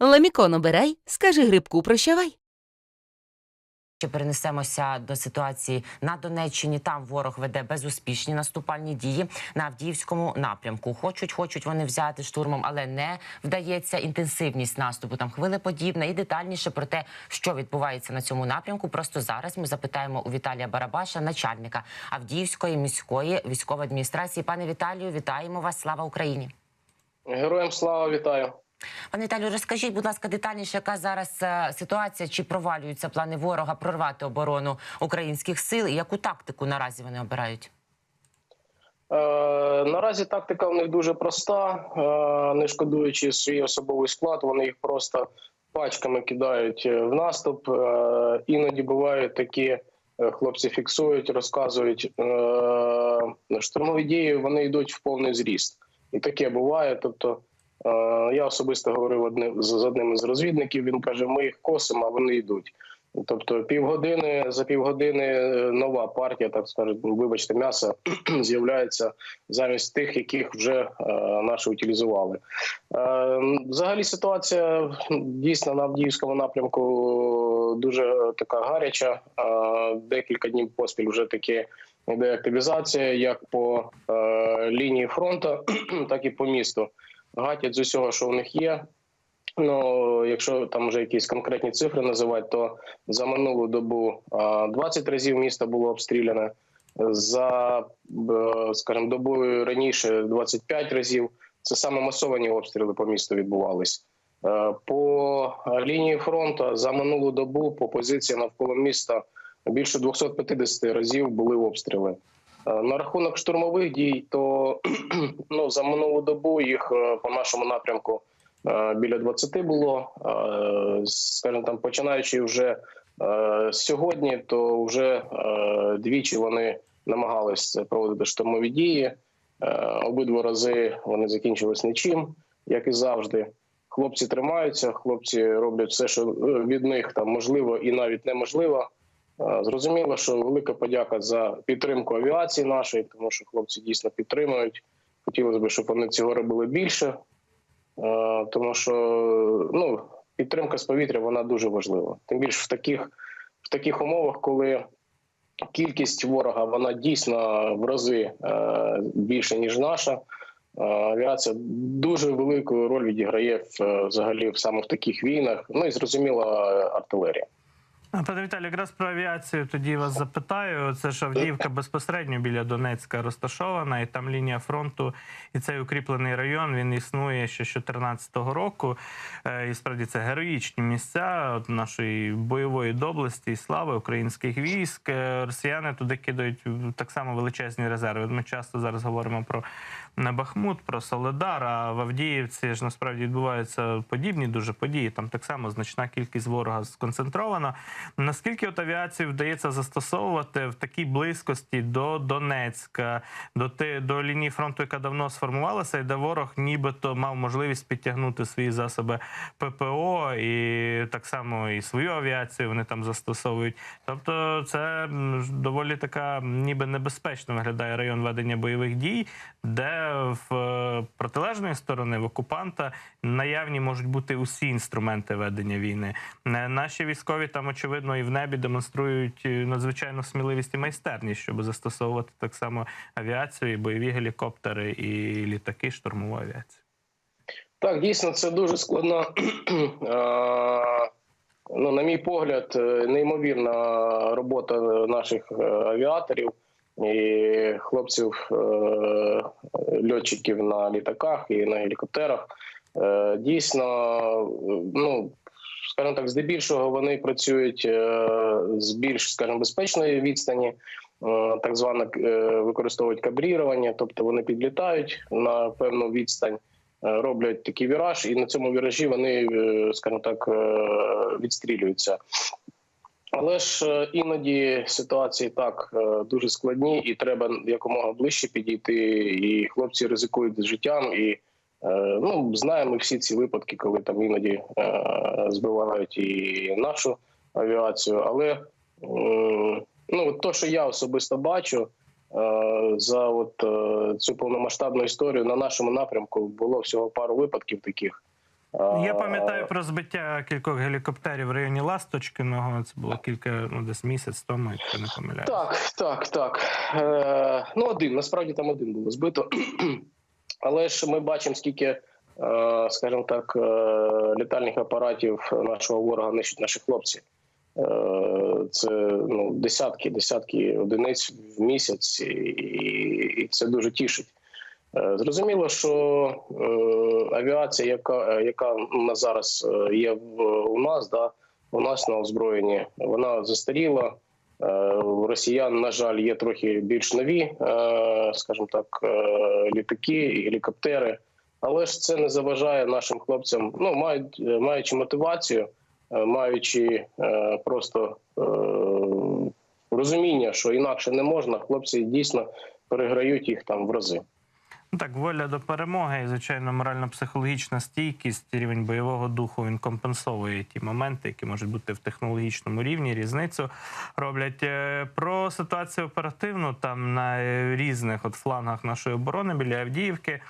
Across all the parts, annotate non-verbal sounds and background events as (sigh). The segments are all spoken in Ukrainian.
Ламікон обирай, скажи грибку прощавай. Ще перенесемося до ситуації на Донеччині. Там ворог веде безуспішні наступальні дії на Авдіївському напрямку. Хочуть, хочуть вони взяти штурмом, але не вдається. Інтенсивність наступу там хвилеподібна і детальніше про те, що відбувається на цьому напрямку. Просто зараз ми запитаємо у Віталія Барабаша, начальника Авдіївської міської військової адміністрації. Пане Віталію, вітаємо вас! Слава Україні! Героям слава вітаю. Пане Віталію, розкажіть, будь ласка, детальніше, яка зараз е, ситуація, чи провалюються плани ворога прорвати оборону українських сил, і яку тактику наразі вони обирають? Е, наразі тактика в них дуже проста. Е, не шкодуючи свій особовий склад, вони їх просто пачками кидають е, в наступ. Е, іноді бувають такі е, хлопці фіксують, розказують е, штурмові дії. Вони йдуть в повний зріст, і таке буває. Тобто, я особисто говорив одним з з одним із розвідників. Він каже: ми їх косимо, а вони йдуть. Тобто півгодини за півгодини е, нова партія, так скажуть, вибачте, м'яса (clears throat) з'являється замість тих, яких вже е, наші утилізували. Е, взагалі ситуація дійсно на Авдіївському напрямку дуже така гаряча. Е, декілька днів поспіль вже таки йде активізація, як по е, лінії фронту, (clears throat) так і по місту. Гатять з усього, що у них є. Ну, якщо там вже якісь конкретні цифри називати, то за минулу добу а, 20 разів місто було обстріляне. За, скажімо, добою раніше 25 разів. Це саме масовані обстріли по місту відбувались. Е, По лінії фронту за минулу добу по позиції навколо міста більше 250 разів були обстріли. Е, На рахунок штурмових дій, то (clears throat) ну, за минулу добу їх е, по нашому напрямку е, біля 20 було. Скажімо, там починаючи вже сьогодні, то вже двічі вони намагалися проводити штурмові дії. Обидва рази вони закінчились нічим, як і завжди. Хлопці тримаються, хлопці роблять все, що від них там можливо і навіть неможливо. Е, Зрозуміло, що велика подяка за підтримку авіації нашої, тому що хлопці дійсно підтримують. Хотілося б, щоб вони цього робили більше, Е, тому що ну, підтримка з повітря вона дуже важлива. Тим більше в таких, в таких умовах, коли кількість ворога вона дійсно в рази е, більше ніж наша. Авіація дуже велику роль відіграє взагалі саме в таких війнах. Ну і зрозуміло, артилерія. А, Пане Віталію, якраз про авіацію тоді вас запитаю. Це ж Авдіївка безпосередньо біля Донецька розташована, і там лінія фронту, і цей укріплений район він існує ще з 2014 року. Е, І справді це героїчні місця нашої бойової доблесті і слави українських військ. Е, Росіяни туди кидають так само величезні резерви. Ми часто зараз говоримо про Бахмут, про Соледар. А в Авдіївці ж насправді відбуваються подібні дуже події. Там так само значна кількість ворога сконцентрована. Наскільки от авіацію вдається застосовувати в такій близькості до Донецька, до ти до лінії фронту, яка давно сформувалася, і де ворог нібито мав можливість підтягнути свої засоби ППО і так само і свою авіацію вони там застосовують. Тобто, це доволі така ніби небезпечно виглядає район ведення бойових дій, де в е, протилежної сторони в окупанта наявні можуть бути усі інструменти ведення війни. Е, Наші військові там очевидно і в небі демонструють е, надзвичайну сміливість і майстерність, щоб застосовувати так само авіацію, і бойові гелікоптери і літаки, штурмову авіацію. Так, дійсно, це дуже складна. (clears throat) Ну, на мій погляд, е, неймовірна робота наших е, авіаторів і хлопців, е, льотчиків на літаках і на гелікоптерах. Дійсно, ну скажімо так, здебільшого вони працюють з більш, скажімо, безпечної відстані. Так зване використовують кабрірування, тобто вони підлітають на певну відстань, роблять такий віраж, і на цьому віражі вони, е, скажімо так, е, відстрілюються. Але ж е, іноді ситуації так е, дуже складні, і треба якомога ближче підійти. І хлопці ризикують з життям. І е, ну знаємо всі ці випадки, коли там іноді е, збивають і нашу авіацію. Але ну то, що я особисто бачу. Е, За от е, цю повномасштабну історію на нашому напрямку було всього пару випадків таких. Я пам'ятаю про збиття кількох гелікоптерів в районі Ласточкиного. Це було кілька, ну десь місяць тому, якщо не помиляюсь. Так, так, так. Е, ну, один, насправді там один було збито. (clears throat) Але ж ми бачимо, скільки, е, скажімо так, е, літальних апаратів нашого ворога нищать наші хлопці. Це ну, десятки, десятки одиниць в місяць, і, це дуже тішить. Е, Зрозуміло, що е, авіація, яка, яка на зараз е, є у нас, да, у нас на озброєнні, вона застаріла. У росіян, на жаль, є трохи більш нові, скажімо так, літаки і гелікоптери. Але ж це не заважає нашим хлопцям, ну мають маючи мотивацію, маючи е, просто е, розуміння, що інакше не можна, хлопці дійсно переграють їх там в рази. Так, воля до перемоги і, звичайно, морально-психологічна стійкість, рівень бойового духу він компенсовує ті моменти, які можуть бути в технологічному рівні. Різницю роблять Е, про ситуацію оперативну там на е, різних от флангах нашої оборони біля Авдіївки.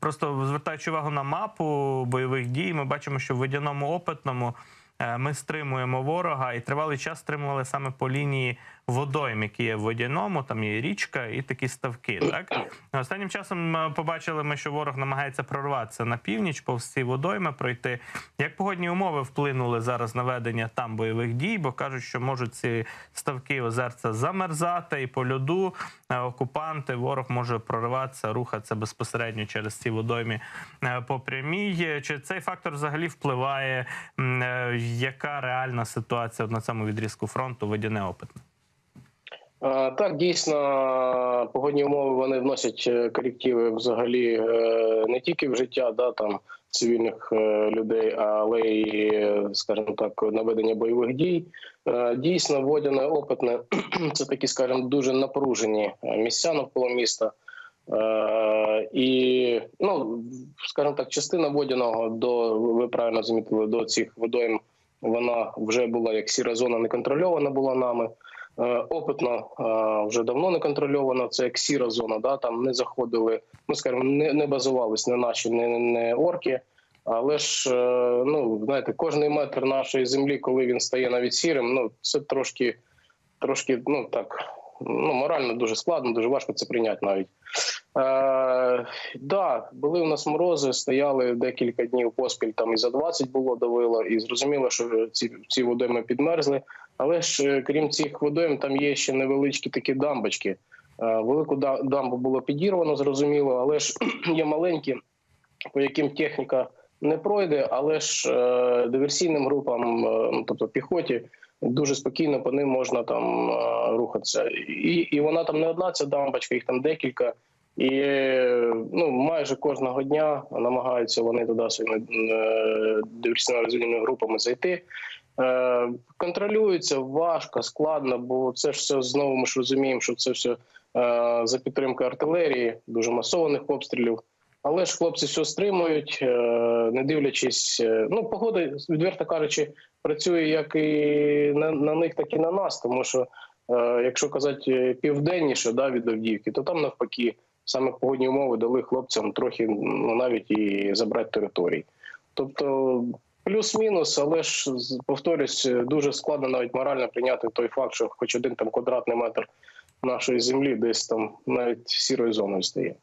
Просто звертаючи увагу на мапу бойових дій, ми бачимо, що в водяному опитному е, ми стримуємо ворога і тривалий час стримували саме по лінії водойм, які є в водяному. Там є річка і такі ставки. Так останнім часом е, побачили ми, що ворог намагається прорватися на північ, повз ці водойми пройти. Як погодні умови вплинули зараз на ведення там бойових дій, бо кажуть, що можуть ці ставки озерця замерзати, і по льоду е, окупанти ворог може прориватися, рухатися безпосередньо через ці водойми е, по прямій. Чи цей фактор взагалі впливає? Яка реальна ситуація на цьому відрізку фронту водяне опитне? Так, дійсно, погодні умови вони вносять е, корективи взагалі е, не тільки в життя да, там, цивільних е, людей, але й, скажімо так, наведення бойових дій. Дійсно, водяне опитне (clears throat) це такі, скажімо, дуже напружені місця навколо міста. І, ну, скажімо так, частина водяного до ви правильно замітили, до цих водойм вона вже була як сіра зона не контрольована була нами. Е, Опитно е, вже давно не контрольовано. Це як сіра зона. Да там не заходили, ну скажімо, не, не базувались не наші, не, не орки. Але ж е, ну знаєте, кожний метр нашої землі, коли він стає навіть сірим, ну це трошки, трошки, ну так, ну морально дуже складно, дуже важко це прийняти навіть. Е, да, були у нас морози, стояли декілька днів поспіль, там і за 20 було давило, і зрозуміло, що ці, ці водойми підмерзли. Але ж е, крім цих водойм, там є ще невеличкі такі дамбочки. Е, Велику да- дамбу було підірвано, зрозуміло, але ж (clears throat) є маленькі, по яким техніка не пройде, але ж е, диверсійним групам, ну, тобто піхоті, дуже спокійно по ним можна там рухатися. І, і вона там не одна, ця дамбочка, їх там декілька. І ну, майже кожного дня намагаються вони туди своїми е, диверсійно-розвідними групами зайти. Е, контролюється важко, складно, бо це ж все знову ми ж розуміємо, що це все е, за підтримки артилерії, дуже масованих обстрілів. Але ж хлопці все стримують, е, не дивлячись. Ну, погода, відверто кажучи, працює як і на, на них, так і на нас. Тому що, якщо казати південніше да, від Авдіївки, то там навпаки саме погодні умови дали хлопцям трохи ну, навіть і забрати території. Тобто плюс-мінус, але ж повторюсь, дуже складно навіть морально прийняти той факт, що хоч один там квадратний метр нашої землі десь там навіть сірою зоною стає.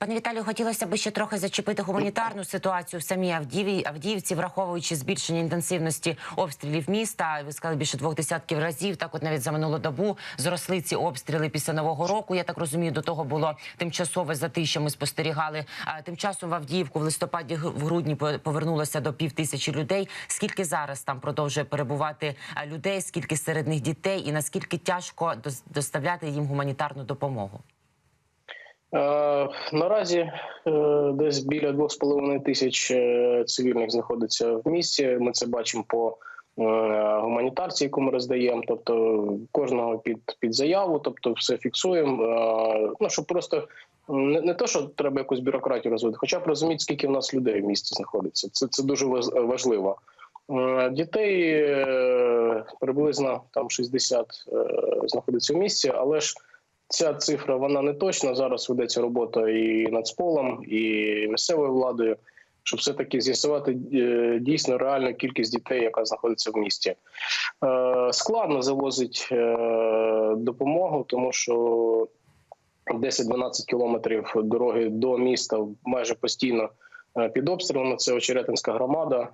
Пане Віталію, хотілося б ще трохи зачепити гуманітарну ситуацію в самій Авдіїві, Авдіївці, враховуючи збільшення інтенсивності обстрілів міста. Ви сказали більше двох десятків разів. Так, от навіть за минулу добу зросли ці обстріли після нового року. Я так розумію, до того було тимчасове затища. Ми спостерігали. А тим часом в Авдіївку в листопаді в грудні по- повернулося до пів тисячі людей. Скільки зараз там продовжує перебувати людей? Скільки серед них дітей, і наскільки тяжко дос- доставляти їм гуманітарну допомогу? Е, наразі е, десь біля 2,5 тисяч е, цивільних знаходиться в місті. Ми це бачимо по гуманітарці, яку ми роздаємо. Тобто кожного під, під заяву, тобто все фіксуємо. Ну щоб просто не, не то, що треба якусь бюрократію розвити, хоча б розуміти, скільки в нас людей в місті знаходиться. Це, це дуже важливо. Дітей приблизно там 60 е, знаходиться в місті, але ж Ця цифра вона не точна. Зараз ведеться робота і нацполом, і місцевою владою, щоб все таки з'ясувати е, дійсно реальну кількість дітей, яка знаходиться в місті. Е, Складно завозить е, допомогу, тому що 10-12 кілометрів дороги до міста майже постійно під обстрілами. Це Очеретинська громада.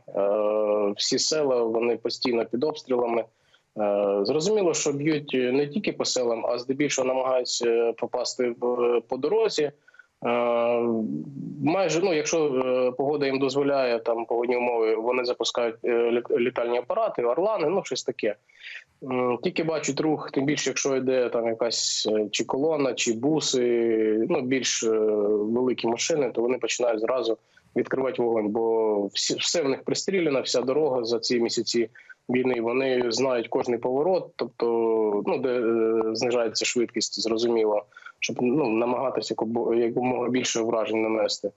Всі села вони постійно під обстрілами. Е, Зрозуміло, що б'ють не тільки по селам, а здебільшого намагаються попасти по дорозі. Е, Майже ну, якщо е, погода їм дозволяє, там погодні умови, вони запускають літальні апарати, орлани, ну щось таке. Тільки бачать рух, тим більше, якщо йде там якась чи колона, чи буси, ну більш великі машини, то вони починають зразу відкривати вогонь, бо всі все в них пристріляно, вся дорога за ці місяці війни. Вони знають кожний поворот, тобто ну де е, знижається швидкість, зрозуміло, щоб ну намагатися якомога більше вражень нанести. Е,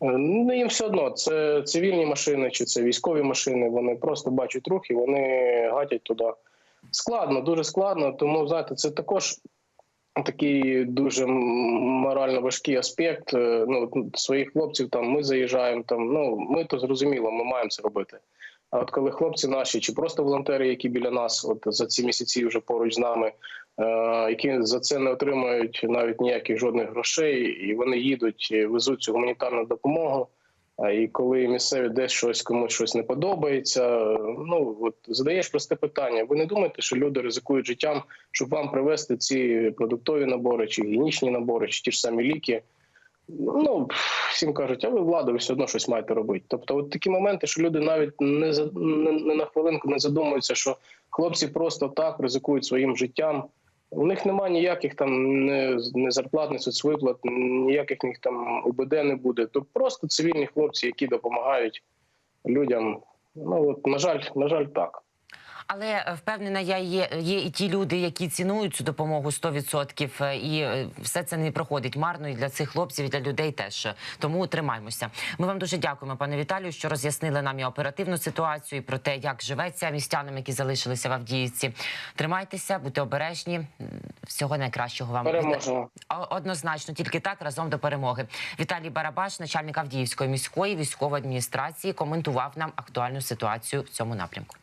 Ну їм все одно, це цивільні машини чи це військові машини. Вони просто бачать рух і вони гатять туди. Складно, дуже складно. Тому знаєте, це також такий дуже морально важкий аспект. Е, Ну своїх хлопців там ми заїжджаємо. Там ну ми то зрозуміло, ми маємо це робити. А от коли хлопці наші, чи просто волонтери, які біля нас, от за ці місяці вже поруч з нами, е, які за це не отримають навіть ніяких жодних грошей, і вони їдуть, і везуть цю гуманітарну допомогу. І коли місцеві десь щось комусь щось не подобається, ну от задаєш просте питання. Ви не думаєте, що люди ризикують життям, щоб вам привезти ці продуктові набори, чи гігієнічні набори, чи ті ж самі ліки? Ну всім кажуть, а ви влада, ви все одно щось маєте робити. Тобто, от такі моменти, що люди навіть не за не, не на хвилинку не задумуються, що хлопці просто так ризикують своїм життям. У них немає ніяких там не, не зарплат, не соцвиплат, ніяких них там УБД не буде. То просто цивільні хлопці, які допомагають людям. Ну от на жаль, на жаль, так. Але е, впевнена, я є, є і ті люди, які цінують цю допомогу 100%, е, і е, все це не проходить марно і для цих хлопців, і для людей теж. Тому тримаймося. Ми вам дуже дякуємо, пане Віталію, що роз'яснили нам і оперативну ситуацію, і про те, як живеться містянам, які залишилися в Авдіївці. Тримайтеся, будьте обережні. Всього найкращого вам Переможемо. Однозначно, тільки так разом до перемоги. Віталій Барабаш, начальник Авдіївської міської військової адміністрації, коментував нам актуальну ситуацію в цьому напрямку.